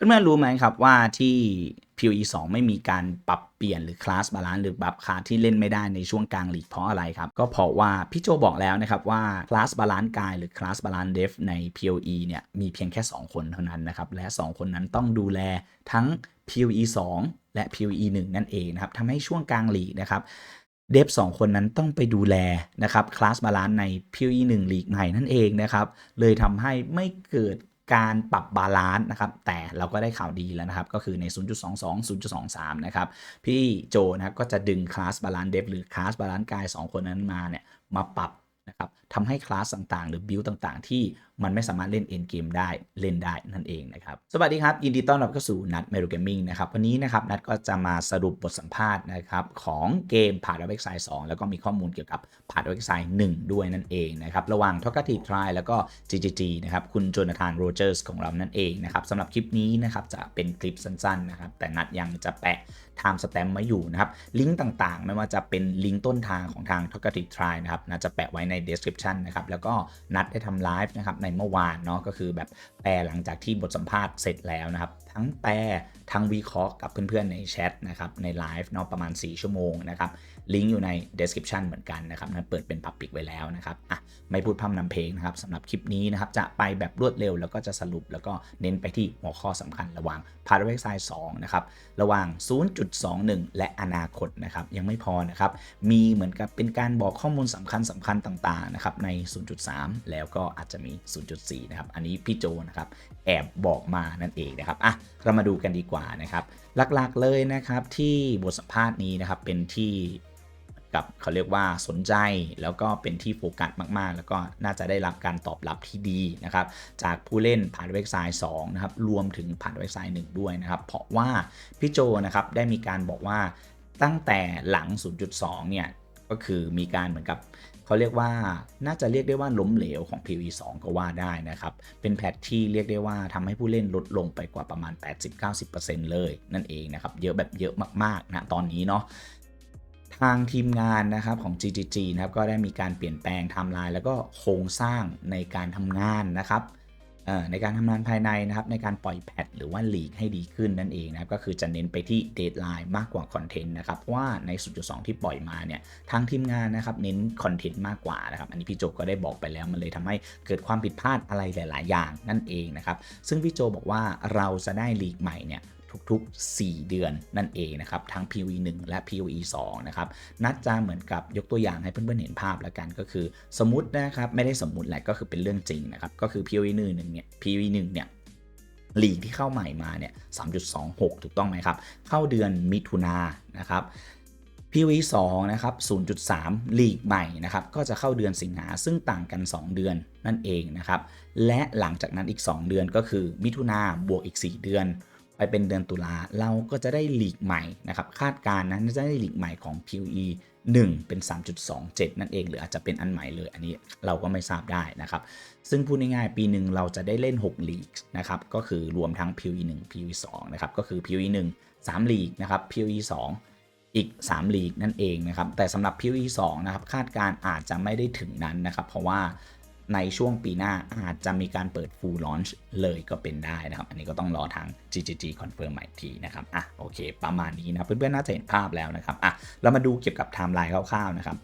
เพื่อนๆรู้ไหมครับว่าที่ PoE 2 ไม่มีการปรับเปลี่ยนหรือคลาสบาลานซ์หรือบัฟคาที่เล่นไม่ได้ในช่วงกลางลีกเพราะอะไรครับ ก็เพราะว่าพี่โจบอกแล้วนะครับว่าคลาสบาลานซ์กายหรือคลาสบาลานซ์เดฟใน PoE เนี่ยมีเพียงแค่ 2 คนเท่านั้นนะครับ และ 2 คนนั้นต้องดูแลทั้ง PoE 2 และ PoE 1 นั่นเองนะครับทำให้ช่วงกลางลีกนะครับเดฟสองคนนั้นต้องไปดูแลนะครับคลาสบาลานซ์ใน PoE 1ลีกใหม่นั่นเองนะครับเลยทำให้ไม่เกิด การปรับบาลานซ์นะครับ แต่เราก็ได้ข่าวดีแล้วนะครับ ก็คือใน 0.22 0.23 นะครับ พี่โจนะครับก็จะดึงคลาสบาลานซ์เดฟหรือคลาสบาลานซ์กาย 2 คนนั้นมาเนี่ยมาปรับนะครับทำให้คลาสต่างๆ หรือบิลต่างๆ ที่ มันไม่สามารถเล่นเอ็นเกมได้เล่นได้นั่นเองนะครับ สวัสดีครับ ยินดีต้อนรับเข้าสู่นัดเมโ g เกมมิ่งนะครับ วันนี้นะครับนัดก็จะมาสรุปบทสัมภาษณ์นะครับของเกมผ่านเว็บไซต์2แล้วก็มีข้อมูลเกี่ยวกับผ่านเว็บไซต์1ด้วยนั่นเองนะครับ ระหว่างทอกทีทรายแล้วก็ GGG นะครับ คุณโจนาธานโรเจอร์สของเรานั่นเองนะครับสำหรับคลิปนี้นะครับจะเป็นคลิปสั้นๆนะครับแต่นัดยังจะแปะ time stamp มาอยู่นะครับ ลิงก์ต่างๆ ไม่ว่าจะเป็นลิงก์ต้นทางของทาง Talkative Try นะครับนะจะแปะไว้ใน description นะครับแล้วก็นัดได้ทำไลฟ์นะครับในเมื่อวานเนาะก็คือแบบแปลหลังจากที่บทสัมภาษณ์เสร็จแล้วนะครับ ทั้งแปลทั้งวิเคราะห์กับเพื่อนๆในแชทนะครับในไลฟ์เนาะประมาณ 4 ชั่วโมงนะครับลิงก์อยู่ใน description เหมือนกันนะครับนั้นเปิดเป็น Public ไว้แล้วนะครับอะไม่พูดพร่ำนำเพลงนะครับสำหรับคลิปนี้นะครับจะไปแบบรวดเร็วแล้วก็จะสรุปแล้วก็เน้นไปที่หัวข้อสำคัญระหว่าง p a r a v e x i 2นะครับระหว่าง 0.21 และอนาคตนะครับยังไม่พอนะครับมีเหมือนกับเป็นการบอกข้อมูลสำคัญสำคัญต่างๆนะครับใน 0.3 แล้วก็อาจจะมี 0.4 นะครับอันนี้พี่โจนะครับแอบบอกมานั่นเองนะครับอะเรามาดูกันดีกว่านะครับ หลักๆเลยนะครับที่บทสัมภาษณ์นี้นะครับเป็นที่กับเขาเรียกว่าสนใจแล้วก็เป็นที่โฟกัสมากๆ แล้วก็น่าจะได้รับการตอบรับที่ดีนะครับ จากผู้เล่นผ่านเว็บไซต์2นะครับรวมถึงผ่านเว็บไซต์1ด้วยนะครับ เพราะว่าพี่โจนะครับได้มีการบอกว่าตั้งแต่หลัง 0.2 เนี่ยก็คือมีการเหมือนกับ เขาเรียกว่าน่าจะเรียกได้ว่าล้มเหลวของ PV2 ก็ว่าได้นะครับ เป็นแพทที่เรียกได้ว่าทำให้ผู้เล่นลดลงไปกว่าประมาณ 80-90%เลยนั่นเองนะครับ เยอะแบบเยอะมากๆนะตอนนี้เนาะทางทีมงานนะครับของ GGG นะครับก็ได้มีการเปลี่ยนแปลงไทม์ไลน์แล้วก็โครงสร้างในการทำงานนะครับ ในการทำงานภายในนะครับในการปล่อยแพทหรือว่าลีกให้ดีขึ้นนั่นเองนะครับก็คือจะเน้นไปที่เดทไลน์มากกว่าคอนเทนต์นะครับว่าใน 0.2 ที่ปล่อยมาเนี่ยทางทีมงานนะครับเน้นคอนเทนต์มากกว่านะครับอันนี้พี่โจก็ได้บอกไปแล้วมันเลยทำให้เกิดความผิดพลาดอะไรหลาย ๆ อย่างนั่นเองนะครับซึ่งพี่โจบอกว่าเราจะได้ลีกใหม่เนี่ย ทุกๆ 4 เดือนนั่นเองนะครับ ทั้ง POE 1 และ POE 2 นะครับ นัดจะเหมือนกับยกตัวอย่างให้เพื่อนๆเห็นภาพแล้วกันก็คือสมมตินะครับ ไม่ได้สมมติแหละก็คือเป็นเรื่องจริงนะครับ ก็คือ POE 1เนี่ย POE 1เนี่ยลีกที่เข้าใหม่มาเนี่ย 3.26 ถูกต้องไหมครับ เข้าเดือนมิถุนายนนะครับ PV 2นะครับ 0.3 ลีกใหม่นะครับ ก็จะเข้าเดือนสิงหา ซึ่งต่างกัน 2 เดือนนั่นเองนะครับ และหลังจากนั้นอีก 2 เดือนก็คือมิถุนาบวกอีก 4 เดือน ไปเป็นเดือนตุลาเราก็จะได้หลีกใหม่นะครับคาดการณ์นะจะได้หลีกใหม่ของ PE 1 เป็น 3.27 นั่นเอง หรืออาจจะเป็นอันใหม่เลย อันนี้เราก็ไม่ทราบได้นะครับ ซึ่งพูดง่ายๆ ปีหนึ่งเราจะได้เล่น 6 ลีกนะครับ ก็คือรวมทั้ง PE 1 PE 2นะครับ ก็คือ PE 1 3 ลีกนะครับ P/E 2 อีก 3 ลีกนั่นเองนะครับ แต่สำหรับ PE 2นะครับ คาดการอาจจะไม่ได้ถึงนั้นนะครับ เพราะว่า ในช่วงปีหน้าอาจจะมีการเปิด full launch เลยก็เป็นได้นะครับ อันนี้ก็ต้องรอทาง GGG confirm ใหม่ทีนะครับ อะโอเค ประมาณนี้นะเพื่อนๆน่าจะเห็นภาพแล้วนะครับ อะเรามาดูเกี่ยวกับไทม์ไลน์คร่าวๆนะครับ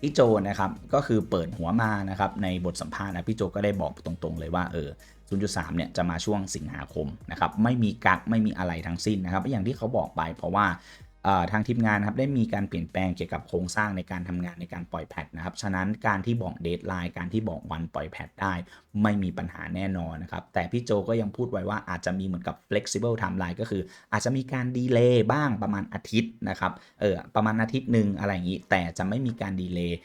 พี่โจนะครับก็คือเปิดหัวมานะครับในบทสัมภาษณ์นะพี่โจก็ได้บอกตรงๆเลยว่าเออ0.3เนี่ยจะมาช่วงสิงหาคมนะครับไม่มีกักไม่มีอะไรทั้งสิ้นนะครับอย่างที่เขาบอกไปเพราะว่า ทางทีมงานครับได้มีการเปลี่ยนแปลงเกี่ยวกับโครงสร้างในการทำงานในการปล่อยแพทนะครับ ฉะนั้นการที่บอกเดทไลน์การที่บอกวันปล่อยแพทได้ ไม่มีปัญหาแน่นอนนะครับ แต่พี่โจก็ยังพูดไว้ว่าอาจจะมีเหมือนกับ flexible timeline ก็คือ อาจจะมีการดีเลย์บ้างประมาณอาทิตย์นะครับ เออประมาณอาทิตย์หนึ่งอะไรอย่างนี้ แต่จะไม่มีการดีเลย์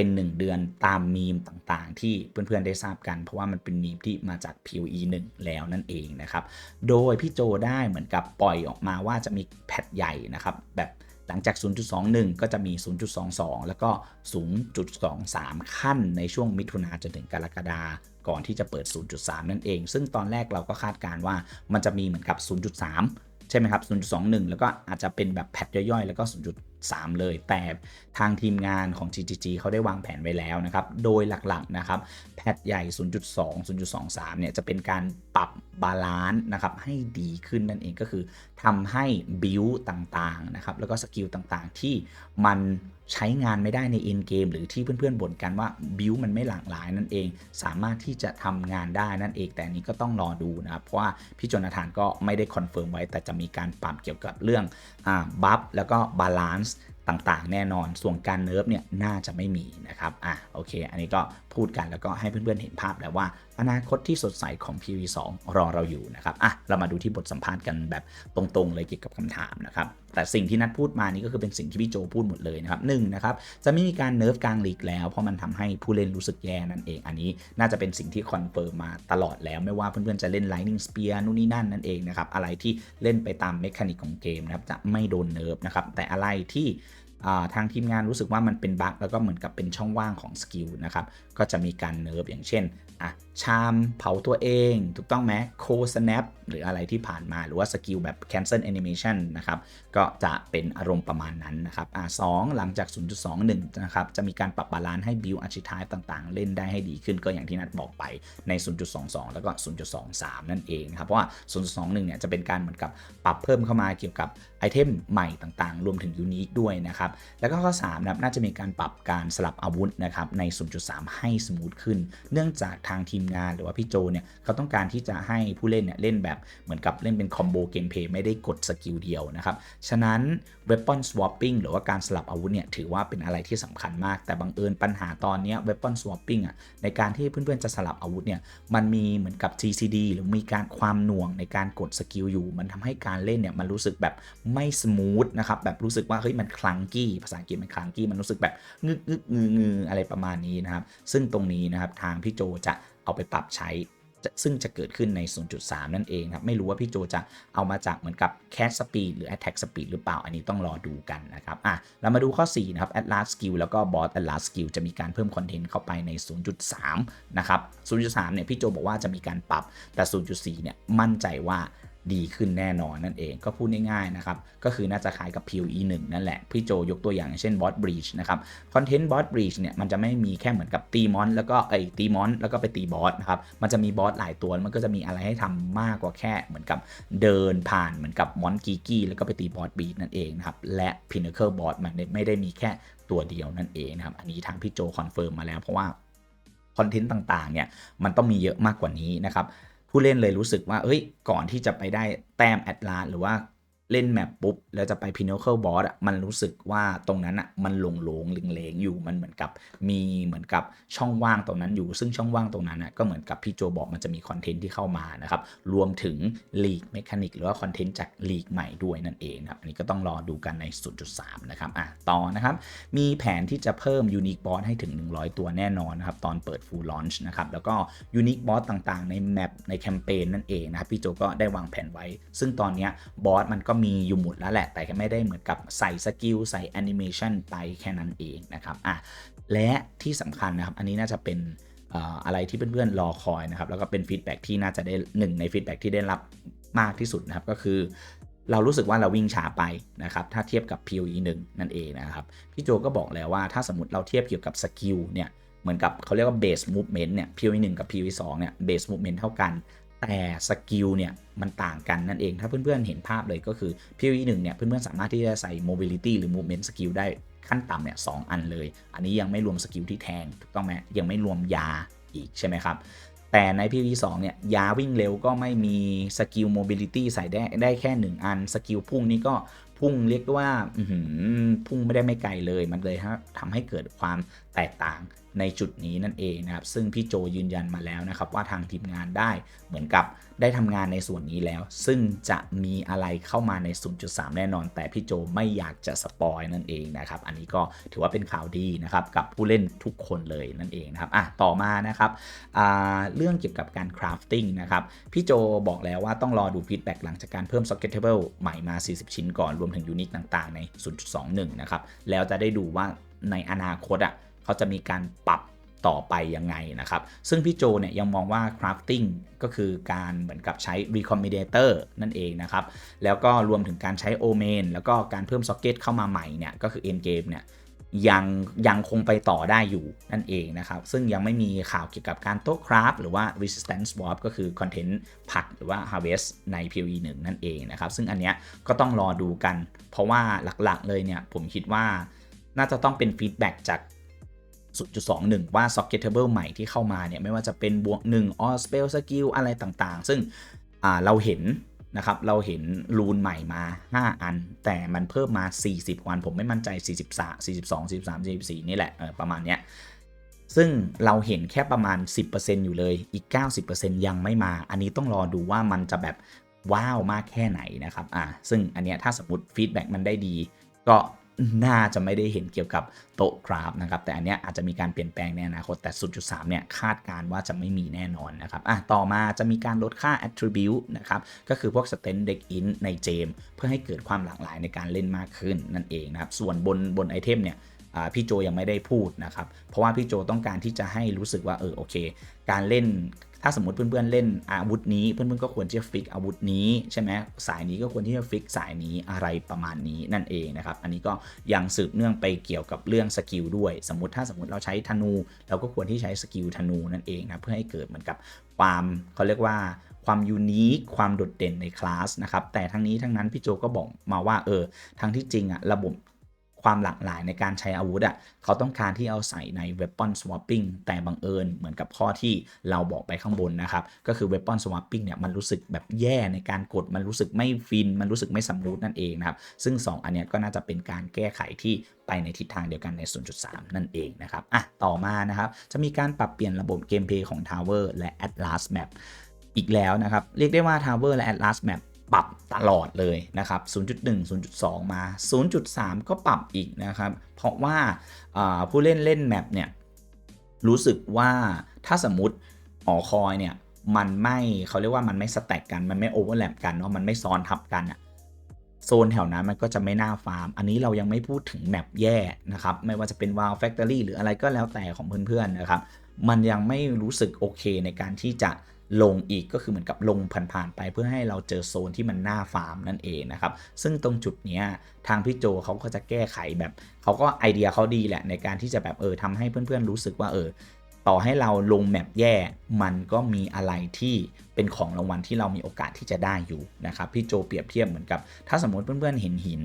เป็น 1 เดือนตามมีมต่างๆ ที่เพื่อนๆได้ทราบกัน เพราะว่ามันเป็นมีมที่มาจาก POE 1 แล้วนั่นเองนะครับ โดยพี่โจได้เหมือนกับปล่อยออกมาว่าจะมีแพทใหญ่นะครับแบบหลังจาก 0.21 ก็จะมี 0.22 แล้วก็ 0.23 ขั้นในช่วงมิถุนาจนถึงกรกฎาก่อนที่จะเปิด 0.3 นั่นเอง ซึ่งตอนแรกเราก็คาดการว่ามันจะมีเหมือนกับ 0.3 ใช่ไหมครับ 0.21 แล้วก็อาจจะเป็นแบบแพทย่อยๆ แล้วก็ 3 เลย แต่ทางทีมงานของ GGG เขาได้วางแผนไว้แล้วนะครับ โดยหลักๆนะครับแพทใหญ่ 0.2 0.23 เนี่ยจะเป็นการปรับบาลานซ์นะครับให้ดีขึ้นนั่นเองก็คือทำให้บิวต่างๆนะครับแล้วก็สกิลต่างๆที่มัน ใช้งานไม่ได้ในเอ็นเกมหรือที่เพื่อนๆบ่นกันว่าบิวมันไม่หลากหลายนั่นเอง สามารถที่จะทำงานได้นั่นเองแต่นี้ก็ต้องรอดูนะครับ เพราะว่าพี่โจนาธานก็ไม่ได้คอนเฟิร์มไว้ แต่จะมีการปรับเกี่ยวกับเรื่องบัฟแล้วก็บาลานซ์ต่างๆ แน่นอนส่วนการเนิร์ฟเนี่ยน่าจะไม่มีนะครับอะโอเค อันนี้ก็ พูดกันแล้วก็ให้เพื่อนๆเห็นภาพแล้วว่า อนาคตที่สดใสของ PV2 รอเราอยู่นะครับอะเรามาดูที่บทสัมภาษณ์กันแบบตรงๆ เลยเกี่ยวกับคำถามนะครับแต่สิ่งที่นัดพูดมานี่ก็คือเป็นสิ่งที่พี่โจพูดหมดเลยนะครับหนึ่งนะครับจะไม่มีการเนิร์ฟกลางลีกแล้ว เพราะมันทำให้ผู้เล่นรู้สึกแย่นั่นเอง อันนี้น่าจะเป็นสิ่งที่คอนเฟิร์มมาตลอดแล้ว ไม่ว่าเพื่อนๆจะเล่น Lightning Spear นู่นนี่นั่นนั่นเองนะครับอะไรที่เล่นไปตามเมคานิกของเกมนะครับจะไม่โดนเนิร์ฟนะครับแต่อะไรที่ ทางทีมงานรู้สึกว่ามันเป็นบั๊กแล้วก็เหมือนกับเป็นช่องว่างของสกิลนะครับ ก็จะมีการเนิร์ฟอย่างเช่นอะชามเผาตัวเอง ถูกต้องไหมโคสแนปหรืออะไรที่ผ่านมาหรือว่าสกิลแบบ cancel animation นะครับ ก็จะเป็นอารมณ์ประมาณนั้นนะครับอะสองหลังจาก 0.21 นะครับ จะมีการปรับบาลานซ์ให้บิวอาชิทายต่างๆ เล่นได้ให้ดีขึ้นก็อย่างที่นัดบอกไปใน 0.22 แล้วก็ 0.23 นั่นเองนะครับ เพราะว่า 0.21 เนี่ยจะเป็นการเหมือนกับปรับเพิ่มเข้ามาเกี่ยวกับไอเทมใหม่ต่างๆ รวมถึงยูนิคด้วยนะครับ แล้วก็ข้อ3นะครับน่าจะมีการปรับการสลับอาวุธนะครับใน 0.3 ให้สมูทขึ้น เนื่องจากทางทีมงานหรือว่าพี่โจเนี่ยเขาต้องการที่จะให้ผู้เล่นเนี่ยเล่นแบบเหมือนกับเล่นเป็นคอมโบเกมเพย์ไม่ได้กดสกิลเดียวนะครับฉะนั้น weapon swapping หรือว่าการสลับอาวุธเนี่ยถือว่าเป็นอะไรที่สำคัญมาก แต่บังเอิญปัญหาตอนนี้ weapon swapping อะในการที่เพื่อนๆจะสลับอาวุธเนี่ยมันมีเหมือนกับ GCD หรือมีการความหน่วงในการกดสกิลอยู่ มันทำให้การเล่นเนี่ยมันรู้สึกแบบไม่สมูทนะครับแบบรู้สึกว่าเฮ้ยมันคลังกี้ภาษาอังกฤษมันคลังกี้มันรู้สึกแบบงึกงึกงืองืออะไรประมาณนี้นะครับซึ่งตรงนี้นะครับทางพี่โจจะเอาไปปรับใช้ ซึ่งจะเกิดขึ้นใน 0.3 นั่นเองครับ ไม่รู้ว่าพี่โจจะเอามาจากเหมือนกับ Cat Speed หรือ Attack Speed หรือเปล่า อันนี้ต้องรอดูกันนะครับอะเรามาดูข้อ 4 นะครับ Atlas Skill แล้วก็ Boss Atlas Skill จะมีการเพิ่มคอนเทนต์เข้าไปใน 0.3 นะครับ 0.3 เนี่ยพี่โจบอกว่าจะมีการปรับแต่ 0.4 เนี่ยมั่นใจว่า ดีขึ้นแน่นอนนั่นเองก็พูดง่ายๆนะครับ ก็คือน่าจะคล้ายกับ PoE 1นั่นแหละ พี่โจยกตัวอย่างเช่น Boss Breach นะครับคอนเทนต์ Boss Breach เนี่ยมันจะไม่มีแค่เหมือนกับตีมอนแล้วก็ไอตีมอนแล้วก็ไปตีบอสนะครับมันจะมีบอสหลายตัวมันก็จะมีอะไรให้ทำมากกว่าแค่เหมือนกับเดินผ่านเหมือนกับมอนกีกี้แล้วก็ไปตีบอสบีทนั่นเองนะครับและ Pinnacle Boss มันไม่ได้มีแค่ตัวเดียวนั่นเองนะครับอันนี้ทางพี่โจคอนเฟิร์มมาแล้วเพราะว่าคอนเทนต์ต่างๆเนี่ยมันต้องมีเยอะมากกว่านี้นะครับ ผู้เล่นเลยรู้สึกว่าเฮ้ยก่อนที่จะไปได้แต้มแอดลาสหรือว่า เล่นแมปปุ๊บ แล้วจะไป Pinnacle Boss อะมันรู้สึกว่าตรงนั้นอะมันหลงหลงเลงๆอยู่มันเหมือนกับมีเหมือนกับช่องว่างตรงนั้นอยู่ ซึ่งช่องว่างตรงนั้นอะก็เหมือนกับพี่โจบอกมันจะมีคอนเทนต์ที่เข้ามานะครับ รวมถึงลีกเมคานิกหรือว่าคอนเทนต์จากลีกใหม่ด้วยนั่นเองครับอันนี้ก็ต้องรอดูกันใน 0.3 นะครับอะต่อนะครับ มีแผนที่จะเพิ่ม Unique Boss ให้ถึง 100 ตัวแน่นอนนะครับตอนเปิด Full Launch นะครับแล้วก็ Unique Boss ต่างๆ ในแมปในแคมเปญนั่นเองนะครับพี่โจก็ได้วางแผนไว้ ซึ่งตอนนี้บอสมันก็มีอยู่หมดแล้วแหละ แต่ไม่ได้เหมือนกับใส่สกิลใส่แอนิเมชันไปแค่นั้นเองนะครับอะและที่สำคัญนะครับ อันนี้น่าจะเป็นอะไรที่เพื่อนๆรอคอยนะครับ แล้วก็เป็นฟีดแบ็ที่น่าจะได้หนึ่งในฟีดแบ็ที่ได้รับมากที่สุดนะครับ ก็คือ เรารู้สึกว่าเราวิ่งช้าไปนะครับ ถ้าเทียบกับ PoE 1นั่นเองนะครับ พี่โจก็บอกแล้วว่าถ้าสมมติเราเทียบเกี่ยวกับสกิลเนี่ย เหมือนกับเขาเรียกว่า base movement เนี่ย PoE 1กับ PoE 2เนี่ย base movement เท่ากัน แต่สกิลเนี่ยมันต่างกันนั่นเอง ถ้าเพื่อนๆเห็นภาพเลยก็คือ PoE 1เนี่ยเพื่อนๆสามารถที่จะใส่ mobility หรือ movement skill ได้ขั้นต่ำเนี่ยสอันเลย อันนี้ยังไม่รวมสกิลที่แทงถูกต้องไหมยังไม่รวมยาอีกใช่ไหมครับ แต่ใน PV2 เนี่ยยาวิ่งเร็วก็ไม่มีสกิล mobility ใส่ได้ได้แค่ 1 อัน สกิลพุ่งนี่ก็พุ่งเรียกว่าพุ่งไม่ได้ไม่ไกลเลย มันเลยทำให้เกิดความแตกต่าง ในจุดนี้นั่นเองนะครับ ซึ่งพี่โจยืนยันมาแล้วนะครับว่าทางทีมงานได้เหมือนกับได้ทำงานในส่วนนี้แล้ว ซึ่งจะมีอะไรเข้ามาใน 0.3 แน่นอน แต่พี่โจไม่อยากจะสปอยนั่นเองนะครับ อันนี้ก็ถือว่าเป็นข่าวดีนะครับกับผู้เล่นทุกคนเลยนั่นเองนะครับอะต่อมานะครับเรื่องเกี่ยวกับการคราฟติ้งนะครับ พี่โจบอกแล้วว่าต้องรอดูฟีดแบ็กหลังจากการเพิ่ม Socketable ใหม่มา 40 ชิ้นก่อนรวมถึงยูนิคต่างๆ ใน 0.21 นะครับ แล้วจะได้ดูว่าในอนาคตอะ เขาจะมีการปรับต่อไปยังไงนะครับ ซึ่งพี่โจเนี่ยยังมองว่า crafting ก็คือการเหมือนกับใช้ recombinator นั่นเองนะครับ แล้วก็รวมถึงการใช้ omen แล้วก็การเพิ่ม socket เข้ามาใหม่เนี่ย ก็คือ end game เนี่ยยังยังคงไปต่อได้อยู่นั่นเองนะครับ ซึ่งยังไม่มีข่าวเกี่ยวกับการโต๊ะคราฟหรือว่า resistance swap ก็คือ content ผักหรือว่า harvest ใน PoE 1 นั่นเองนะครับ ซึ่งอันเนี้ยก็ต้องรอดูกัน เพราะว่าหลักๆเลยเนี่ยผมคิดว่าน่าจะต้องเป็นฟีดแบ็จาก 0.21 ว่า socketable ใหม่ที่เข้ามาเนี่ยไม่ว่าจะเป็นบวก1 or spell skill อะไรต่างๆ ซึ่งเราเห็นนะครับเราเห็นรูนใหม่มา 5 อัน แต่มันเพิ่มมา 40 วัน ผมไม่มั่นใจ 43 42 43 44 นี่แหละประมาณเนี้ยซึ่งเราเห็นแค่ประมาณ 10%อยู่เลยอีก 90%ยังไม่มา อันนี้ต้องรอดูว่ามันจะแบบว้าวมากแค่ไหนนะครับอ่าซึ่งอันเนี้ยถ้าสมมติฟีดแบ็กมันได้ดี ก็ น่าจะไม่ได้เห็นเกี่ยวกับโต๊ะกราฟนะครับ แต่อันเนี้ยอาจจะมีการเปลี่ยนแปลงในอนาคต แต่ 0.3 เนี่ยคาดการณ์ว่าจะไม่มีแน่นอนนะครับอะต่อมาจะมีการลดค่า attribute นะครับ ก็คือพวก stand deck in ในเจม เพื่อให้เกิดความหลากหลายในการเล่นมากขึ้นนั่นเองนะครับ ส่วนบนบนไอเทมเนี่ยอ่าพี่โจยังไม่ได้พูดนะครับ เพราะว่าพี่โจต้องการที่จะให้รู้สึกว่าเออโอเค การเล่น ถ้าสมมติเพื่อนๆเล่นอาวุธนี้ เพื่อนๆก็ควรที่จะฟิกอาวุธนี้ใช่ไหมสายนี้ก็ควรที่จะฟิกสายนี้อะไรประมาณนี้นั่นเองนะครับ อันนี้ก็ยังสืบเนื่องไปเกี่ยวกับเรื่องสกิลด้วย สมมติถ้าสมมติเราใช้ธนู เราก็ควรที่ใช้สกิลธนูนั่นเองนะเพื่อให้เกิดเหมือนกับความเขาเรียกว่าความยูนิคความโดดเด่นในคลาสนะครับแต่ทั้งนี้ทั้งนั้นพี่โจก็บอกมาว่าเออทั้งที่จริงอะระบบ ความหลากหลายในการใช้อาวุธอะเขาต้องการที่เอาใส่ใน weapon swapping แต่บังเอิญเหมือนกับข้อที่เราบอกไปข้างบนนะครับ ก็คือ weapon swapping เนี่ยมันรู้สึกแบบแย่ในการกด มันรู้สึกไม่ฟิน มันรู้สึกไม่สำรูทนั่นเองนะครับ ซึ่ง 2 อันเนี้ยก็น่าจะเป็นการแก้ไขที่ไปในทิศทางเดียวกันใน 0.3 นั่นเองนะครับอะต่อมานะครับจะมีการปรับเปลี่ยนระบบเกมเพลย์ของ Tower และ Atlas Map อีกแล้วนะครับ เรียกได้ว่า Tower และ Atlas Map ปรับตลอดเลยนะครับ 0.1 0.2 มา 0.3 ก็ปรับอีกนะครับ เพราะว่าผู้เล่นเล่นแมปเนี่ยรู้สึกว่าถ้าสมมติหอคอยเนี่ยมันไม่เขาเรียกว่ามันไม่สแต็กกันมันไม่โอเวอร์แลปกันเนาะมันไม่ซ้อนทับกันอะโซนแถวนั้นมันก็จะไม่น่าฟาร์ม อันนี้เรายังไม่พูดถึงแมปแย่นะครับ ไม่ว่าจะเป็น Wow Factory หรืออะไรก็แล้วแต่ของเพื่อนๆนะครับ มันยังไม่รู้สึกโอเคในการที่จะ ลงอีกก็คือเหมือนกับลงผ่านๆไปเพื่อให้เราเจอโซนที่มันหน่าฟาร์มนั่นเองนะครับ ซึ่งตรงจุดเนี้ยทางพี่โจเขาก็จะแก้ไขแบบเขาก็ไอเดียเขาดีแหละในการที่จะแบบเออทำให้เพื่อนๆรู้สึกว่าเออต่อให้เราลงแมปแย่ มันก็มีอะไรที่เป็นของรางวัลที่เรามีโอกาสที่จะได้อยู่นะครับ พี่โจเปรียบเทียบเหมือนกับ ถ้าสมมติเพื่อนๆเห็นหิน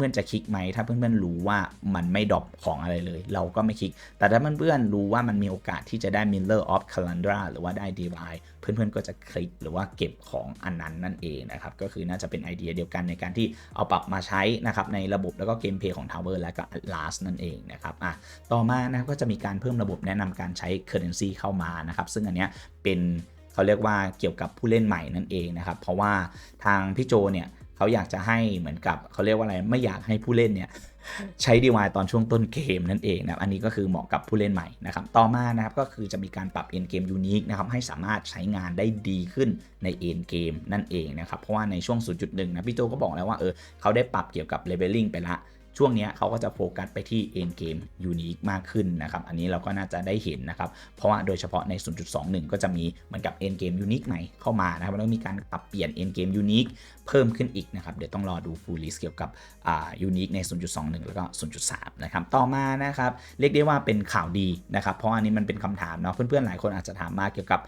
พื่อนๆจะคลิกไหมถ้าเพื่อนๆรู้ว่ามันไม่ดรอปของอะไรเลย เราก็ไม่คลิก แต่ถ้าเพื่อนๆรู้ว่ามันมีโอกาสที่จะได้ Miller of Calandra หรือว่าได้ Divine เพื่อนๆก็จะคลิกหรือว่าเก็บของอันนั้นนั่นเองนะครับก็คือน่าจะเป็นไอเดียเดียวกันในการที่เอาปรับมาใช้นะครับในระบบแล้วก็เกมเพย์ของ Tower และก็ Atlas นั่นเองนะครับอะต่อมานะก็จะมีการเพิ่มระบบแนะนำการใช้ Currency เข้ามานะครับซึ่งอันเนี้ยเป็นเขาเรียกว่าเกี่ยวกับผู้เล่นใหม่นั่นเองนะครับ เพราะว่าทางพี่โจเนี่ย เขาอยากจะให้เหมือนกับเขาเรียกว่าอะไรไม่อยากให้ผู้เล่นเนี่ยใช้ดีวายตอนช่วงต้นเกมนั่นเองนะอันนี้ก็คือเหมาะกับผู้เล่นใหม่นะครับต่อมานะครับก็คือจะมีการปรับเอ็นเกมยูนิคนะครับให้สามารถใช้งานได้ดีขึ้นในเอ็นเกมนั่นเองนะครับเพราะว่าในช่วง 0.1นะพี่โจก็บอกแล้วว่าเออเขาได้ปรับเกี่ยวกับเลเวลลิ่งไปละ ช่วงนี้เขาก็จะโฟกัสไปที่ end game unique มากขึ้นนะครับอันนี้เราก็น่าจะได้เห็นนะครับเพราะว่าโดยเฉพาะใน 0.21 ก็จะมีเหมือนกับ end game unique ใหม่เข้ามานะครับแล้วก็มีการปรับเปลี่ยน end game unique เพิ่มขึ้นอีกนะครับเดี๋ยวต้องรอดู full list เกี่ยวกับอ่า unique ใน 0.21 แล้วก็ 0.3 นะครับต่อมานะครับเรียกได้ว่าเป็นข่าวดีนะครับเพราะอันนี้มันเป็นคำถามเนาะเพื่อนๆหลายคนอาจจะถามมาเกี่ยวกับ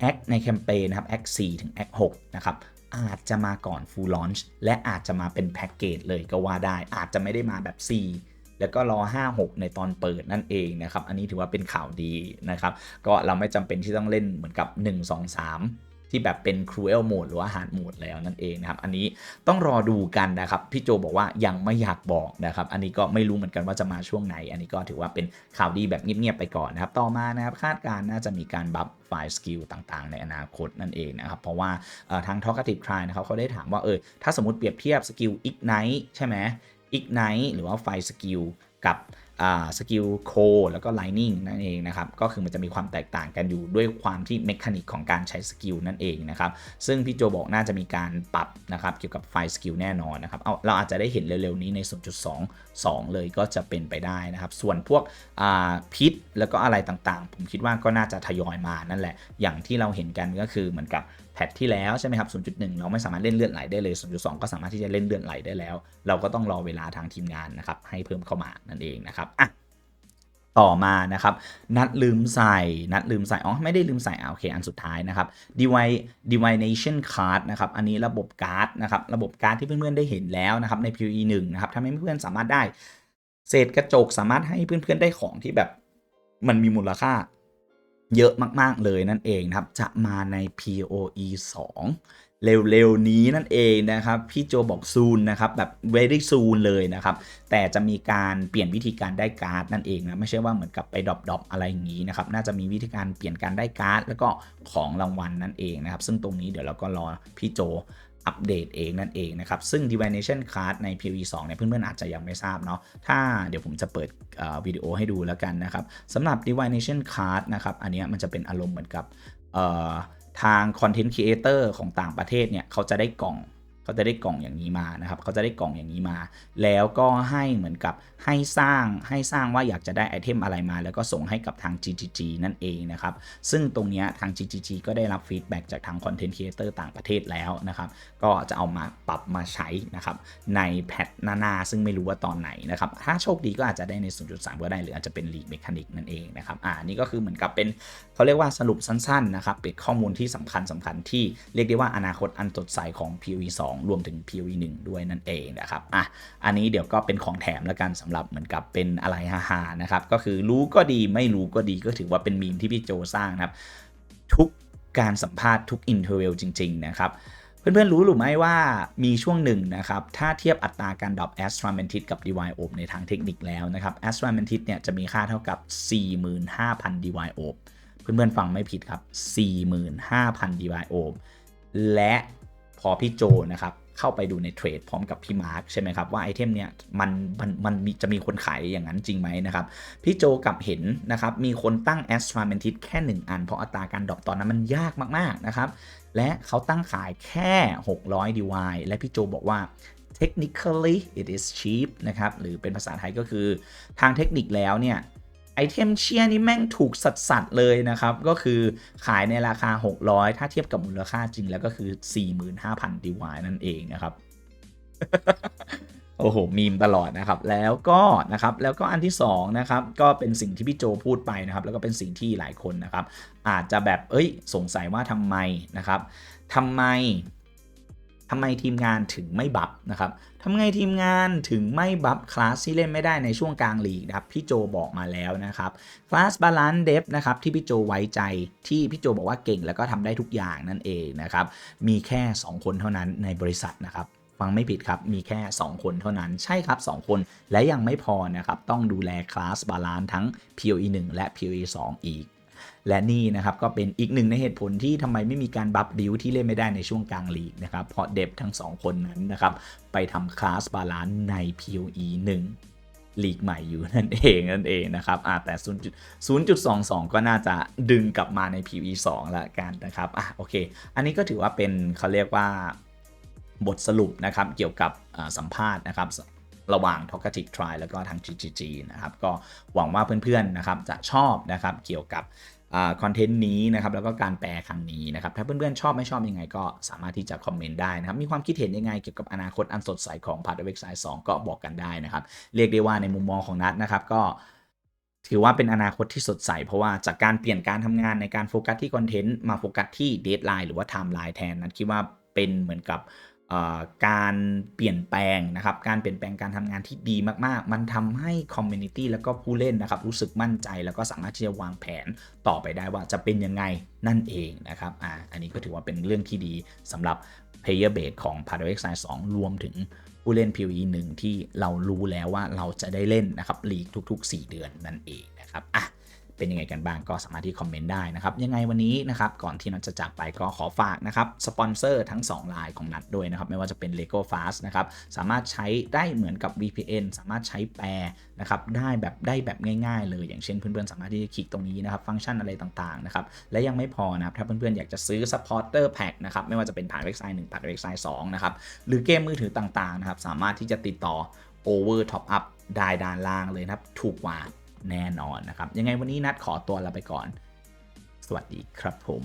แอคในแคมเปญนะครับแอค4ถึงแอค6นะครับ อาจจะมาก่อน full launch และอาจจะมาเป็นแพ็กเกจเลยก็ว่าได้ อาจจะไม่ได้มาแบบ C แล้วก็รอ 5 6 ในตอนเปิดนั่นเองนะครับ อันนี้ถือว่าเป็นข่าวดีนะครับ ก็เราไม่จำเป็นที่ต้องเล่นเหมือนกับ 1 2 3 ที่แบบเป็น cruel mode หรือว่า hard mode แล้วนั่นเองนะครับ อันนี้ต้องรอดูกันนะครับ พี่โจบอกว่ายังไม่อยากบอกนะครับ อันนี้ก็ไม่รู้เหมือนกันว่าจะมาช่วงไหน อันนี้ก็ถือว่าเป็นข่าวดีแบบเงียบๆไปก่อนนะครับ ต่อมานะครับคาดการณ์น่าจะมีการบัฟไฟล์สกิลต่างๆ ในอนาคตนั่นเองนะครับ เพราะว่าทาง Talkative Try นะครับเขาได้ถามว่าเออถ้าสมมติเปรียบเทียบสกิล Ignite ใช่ไหม Ignite หรือว่าไฟสกิลกับสกิลโคแล้วก็ Lightning นั่นเองนะครับ ก็คือมันจะมีความแตกต่างกันอยู่ด้วยความที่เมคานิกของการใช้สกิลนั่นเองนะครับ ซึ่งพี่โจบอกน่าจะมีการปรับนะครับเกี่ยวกับไฟสกิลแน่นอนนะครับเอาเราอาจจะได้เห็นเร็วๆนี้ใน0.2เลยก็จะเป็นไปได้นะครับ ส่วนพวกพิษแล้วก็อะไรต่างๆ ผมคิดว่าก็น่าจะทยอยมานั่นแหละ อย่างที่เราเห็นกันก็คือเหมือนกับแพทที่แล้วใช่ไหมครับ 0.1 เราไม่สามารถเล่นเลือดไหลได้เลย 0.2 ก็สามารถที่จะเล่นเลือดไหลได้แล้ว เราก็ต้องรอเวลาทางทีมงานนะครับให้เพิ่มเข้ามานั่นเองนะครับอะต่อมานะครับนัดลืมใส่นัดลืมใส่อ๋อไม่ได้ลืมใส่โอเคอันสุดท้ายนะครับ Divine Divination Card นะครับอันนี้ระบบการ์ดนะครับระบบการ์ดที่เพื่อนๆได้เห็นแล้วนะครับใน PoE 1นะครับทำให้เพื่อนๆสามารถได้เศษกระจกสามารถให้เพื่อนๆได้ของที่แบบมันมีมูลค่าเยอะมากๆเลยนั่นเองนะครับ จะมาใน PoE 2 เร็วๆนี้นั่นเองนะครับ พี่โจบอกซูนนะครับแบบ very soon เลยนะครับ แต่จะมีการเปลี่ยนวิธีการได้การ์ดนั่นเองนะไม่ใช่ว่าเหมือนกับไปดรอปดออะไรอย่างนี้นะครับ น่าจะมีวิธีการเปลี่ยนการได้การ์ดแล้วก็ของรางวัลนั่นเองนะครับ ซึ่งตรงนี้เดี๋ยวเราก็รอพี่โจอัปเดตเองนั่นเองนะครับ ซึ่ง Divination Card ใน PoE 2เนี่ยเพื่อนๆอาจจะยังไม่ทราบเนาะถ้าเดี๋ยวผมจะเปิดวิดีโอให้ดูแล้วกันนะครับสำหรับ Divination Card นะครับ อันนี้มันจะเป็นอารมณ์เหมือนกับ ทางคอนเทนต์ครีเอเตอร์ของต่างประเทศเนี่ยเขาจะได้กล่อง เขาจะได้กล่องอย่างนี้มานะครับ เขาจะได้กล่องอย่างนี้มา แล้วก็ให้เหมือนกับให้สร้างให้สร้างว่าอยากจะได้ไอเทมอะไรมา แล้วก็ส่งให้กับทาง GGG นั่นเองนะครับ ซึ่งตรงนี้ทาง GGG ก็ได้รับฟีดแบ็กจากทางคอนเทนต์ครีเอเตอร์ต่างประเทศแล้วนะครับ ก็จะเอามาปรับมาใช้นะครับในแพทหน้าๆซึ่งไม่รู้ว่าตอนไหนนะครับ ถ้าโชคดีก็อาจจะได้ใน 0.3 ก็ได้ หรืออาจจะเป็นลีดเมคานิกนั่นเองนะครับ อ่า นี่ก็คือเหมือนกับเป็นเขาเรียกว่าสรุปสั้นๆนะครับ เป็นข้อมูลที่สำคัญสำคัญที่เรียกได้ว่าอนาคตอันสดใสของ PoE 2รวมถึง PoE 1 ด้วยนั่นเองนะครับอะอันนี้เดี๋ยวก็เป็นของแถมแล้วกันสำหรับเหมือนกับเป็นอะไรฮาๆนะครับก็คือรู้ก็ดีไม่รู้ก็ดีก็ถือว่าเป็นมีมที่พี่โจสร้างนะครับทุกการสัมภาษณ์ทุกอินเทอร์วิวจริง ๆ นะครับ เพื่อนๆรู้หรือไม่ว่ามีช่วงหนึ่งนะครับ ถ้าเทียบอัตราการดรอปแอสตราเมนทิสกับ d y o p ในทางเทคนิคแล้วนะครับแอสตราเมนทิสเนี่ยจะมีค่าเท่ากับ 45,000 d y o p เพื่อนๆฟังไม่ผิดครับ 45,000 d y o p และ พอพี่โจนะครับเข้าไปดูในเทรดพร้อมกับพี่มาร์คใช่ไหมครับว่าไอเทมเนี้ยมันมันมันจะมีคนขายอย่างนั้นจริงไหมนะครับพี่โจกับเห็นนะครับมีคนตั้ง a s t r a m a n t i s แค่ 1 อัน เพราะอัตราการดรอปตอนนั้นมันยากมากๆนะครับและเขาตั้งขายแค่ 600 DY และพี่โจบอกว่า technically it is cheap นะครับหรือเป็นภาษาไทยก็คือทางเทคนิคแล้วเนี่ย ไอเทมเชียนี่แม่งถูกสัดสัดเลยนะครับ ก็คือขายในราคา 600 ถ้าเทียบกับมูลค่าจริงแล้วก็คือ 45,000 ดีวายนั่นเองนะครับโอ้โห มีมตลอดนะครับ แล้วก็นะครับ แล้วก็อันที่2นะครับ ก็เป็นสิ่งที่พี่โจพูดไปนะครับ แล้วก็เป็นสิ่งที่หลายคนนะครับ อาจจะแบบ เอ้ย สงสัยว่าทำไมนะครับทำไม ทำไมทีมงานถึงไม่บัฟนะครับทำไงทีมงานถึงไม่บัฟคลาสที่เล่นไม่ได้ในช่วงกลางลีกนะครับพี่โจบอกมาแล้วนะครับคลาสบาลานซ์เดฟนะครับที่พี่โจไว้ใจที่พี่โจบอกว่าเก่งแล้วก็ทำได้ทุกอย่างนั่นเองนะครับมีแค่ 2 คนเท่านั้นในบริษัทนะครับฟังไม่ผิดครับ มีแค่ 2 คนเท่านั้น ใช่ครับ 2 คน และยังไม่พอนะครับ ต้องดูแลคลาสบาลานซ์ทั้ง PoE 1 และ PoE 2 อีก และนี่นะครับก็เป็นอีกหนึ่งในเหตุผลที่ทำไมไม่มีการบัฟบิวที่เล่นไม่ได้ในช่วงกลางลีกนะครับเพราะเดฟทั้ง 2 คนนั้นนะครับไปทำคลาสบาลานซ์ใน PoE 1ลีกใหม่อยู่นั่นเองนั่นเองนะครับอ่าแต่ 0.22 ก็น่าจะดึงกลับมาใน PoE 2ละกันนะครับอะโอเค อันนี้ก็ถือว่าเป็นเขาเรียกว่าบทสรุปนะครับเกี่ยวกับสัมภาษณ์นะครับระหว่าง t o k a t i c Try แล้วก็ทาง GGG นะครับ ก็หวังว่าเพื่อนๆนะครับจะชอบนะครับเกี่ยวกับ คอนเทนต์นี้นะครับแล้วก็การแปลครั้งนี้นะครับถ้าเพื่อนๆชอบไม่ชอบยังไง ก็สามารถที่จะคอมเมนต์ได้นะครับมีความคิดเห็นยังไงเกี่ยวกับอนาคตอันสดใสของพาร์ทเว็กไซส์สก็บอกกันได้นะครับเรียกได้ว่าในมุมมองของนัดนะครับก็ถือว่าเป็นอนาคตที่สดใส เพราะว่าจากการเปลี่ยนการทำงานในการโฟกัสที่คอนเทนต์มาโฟกัสที่เดทไลน์หรือว่าไทม์ไลน์แทนนัดคิดว่าเป็นเหมือนกับ การเปลี่ยนแปลงนะครับ การเปลี่ยนแปลงการทำงานที่ดีมากๆ มันทำให้คอมมูนิตี้แล้วก็ผู้เล่นนะครับ รู้สึกมั่นใจแล้วก็สามารถที่จะวางแผนต่อไปได้ว่าจะเป็นยังไงนั่นเองนะครับอ่าอันนี้ก็ถือว่าเป็นเรื่องที่ดีสำหรับ Player Base ของ p a d o x 2รวมถึงผู้เล่น PVE 1 ที่เรารู้แล้วว่าเราจะได้เล่นนะครับลีกทุก ๆ 4 เดือนนั่นเองนะครับอะ เป็นยังไงกันบ้างก็สามารถที่คอมเมนต์ได้นะครับยังไงวันนี้นะครับก่อนที่นัดจะจากไปก็ขอฝากนะครับสปอนเซอร์ทั้ง2ลายของนัดด้วยนะครับไม่ว่าจะเป็น Lego Fast นะครับสามารถใช้ได้เหมือนกับ VPN สามารถใช้แปรนะครับได้แบบได้แบบง่ายๆ เลยอย่างเช่นเพื่อนๆสามารถที่จะคลิกตรงนี้นะครับฟังก์ชันอะไรต่างๆนะครับและยังไม่พอนะครับถ้าเพื่อนๆอยากจะซื้อ Supporter Pack นะครับไม่ว่าจะเป็นผ่าน Website 1ผ่าน Website 2นะครับหรือเกมมือถือต่างๆนะครับสามารถที่จะติดต่อ Over Top Up ได้ด้านล่างเลยนะครับ ถูกกว่า แน่นอนนะครับ ยังไงวันนี้นัดขอตัวลาไปก่อน สวัสดีครับผม